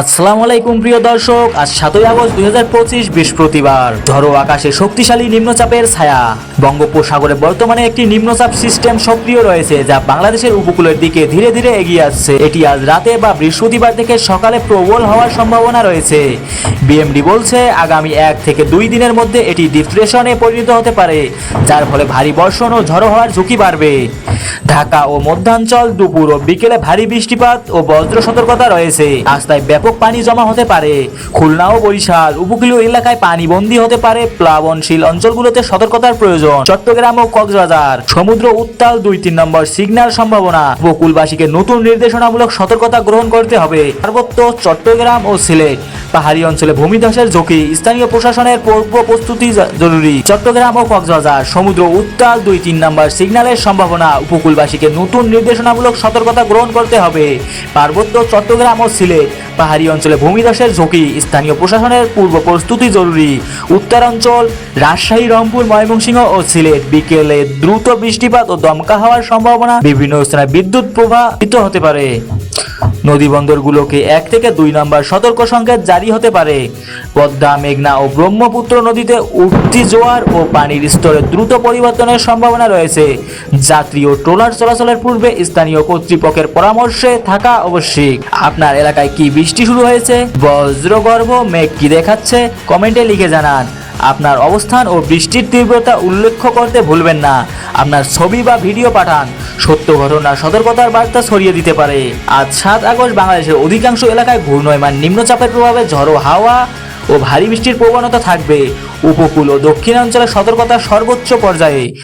আসসালামু আলাইকুম প্রিয় দর্শক, আজ সাতই আগস্ট দুই হাজার পঁচিশ বৃহস্পতিবার। ঝড়ো আকাশে শক্তিশালী নিম্নচাপের ছায়া। বঙ্গোপসাগরে বর্তমানে একটি নিম্নচাপ সিস্টেম সক্রিয় রয়েছে, যা বাংলাদেশের উপকূলের দিকে ধীরে ধীরে এগিয়ে আসছে। এটি আজ রাতে বা বৃহস্পতিবার থেকে সকালে প্রবল হওয়ার সম্ভাবনা রয়েছে। বিএমডি বলছে, আগামী এক থেকে দুই দিনের মধ্যে এটি ডিপ্রেশনে পরিণত হতে পারে, যার ফলে ভারী বর্ষণ ও ঝড়ো হওয়ার ঝুঁকি বাড়বে। ঢাকা ও মধ্যাঞ্চল দুপুর ও বিকেলে ভারী বৃষ্টিপাত ও বজ্র সতর্কতা রয়েছে। রাস্তায় ব্যাপক পানি জমা হতে পারে। খুলনা ও বরিশাল উপকূলীয় এলাকায় পানি বন্দী হতে পারে। প্লাবনশীল অঞ্চলগুলোতে সতর্কতার প্রয়োজন। চট্টগ্রাম ও কক্সবাজার, সমুদ্র উত্তাল দুই তিন নম্বর সিগন্যাল সম্ভাবনা। উপকূলবাসীকে নতুন নির্দেশনামূলক সতর্কতা গ্রহণ করতে হবে। পার্বত্য চট্টগ্রাম ও সিলেট, পাহাড়ি অঞ্চলে ভূমিধসের ঝুঁকি। স্থানীয় প্রশাসনের পূর্ব প্রস্তুতি জরুরি। চট্টগ্রাম ও কক্সবাজার, সমুদ্র উত্তাল দুই তিন নম্বর সিগন্যালের সম্ভাবনা। উপকূলবাসীকে নতুন নির্দেশনামূলক সতর্কতা গ্রহণ করতে হবে। পার্বত্য চট্টগ্রাম ও সিলেট পাহাড়ি অঞ্চলে ভূমিধসের ঝুঁকি স্থানীয় প্রশাসনের পূর্ব প্রস্তুতি জরুরি। উত্তরাঞ্চল, রাজশাহী, রংপুর, ময়মনসিংহ ও সিলেট বিকেলে দ্রুত বৃষ্টিপাত ও দমকা হওয়ার সম্ভাবনা বিভিন্ন স্থানে বিদ্যুৎ প্রবাহিত হতে পারে। নদী বন্দরগুলোকে এক থেকে দুই নম্বর সতর্ক সংকেত জারি হতে পারে। পদ্মা, মেঘনা ও ব্রহ্মপুত্র নদীতে উঠতি জোয়ার ও পানির স্তরে দ্রুত পরিবর্তনের সম্ভাবনা রয়েছে। যাত্রী ও ট্রলার চলাচলের পূর্বে স্থানীয় কর্তৃপক্ষের পরামর্শে থাকা আবশ্যিক। আপনার এলাকায় কি বৃষ্টি শুরু হয়েছে? বজ্রগর্ভ মেঘ কি দেখাচ্ছে? কমেন্টে লিখে জানান। আপনার অবস্থান ও বৃষ্টির তীব্রতা উল্লেখ করতে ভুলবেন না। আপনার ছবি বা ভিডিও পাঠান। সত্য ঘটনা সতর্কতার বার্তা ছড়িয়ে দিতে পারে। আজ সাত আগস্ট বাংলাদেশের অধিকাংশ এলাকায় ঘূর্ণয়মান নিম্নচাপের প্রভাবে ঝড়ো হাওয়া ও ভারী বৃষ্টির প্রবণতা থাকবে। উপকূল ও দক্ষিণাঞ্চলে সতর্কতা সর্বোচ্চ পর্যায়ে।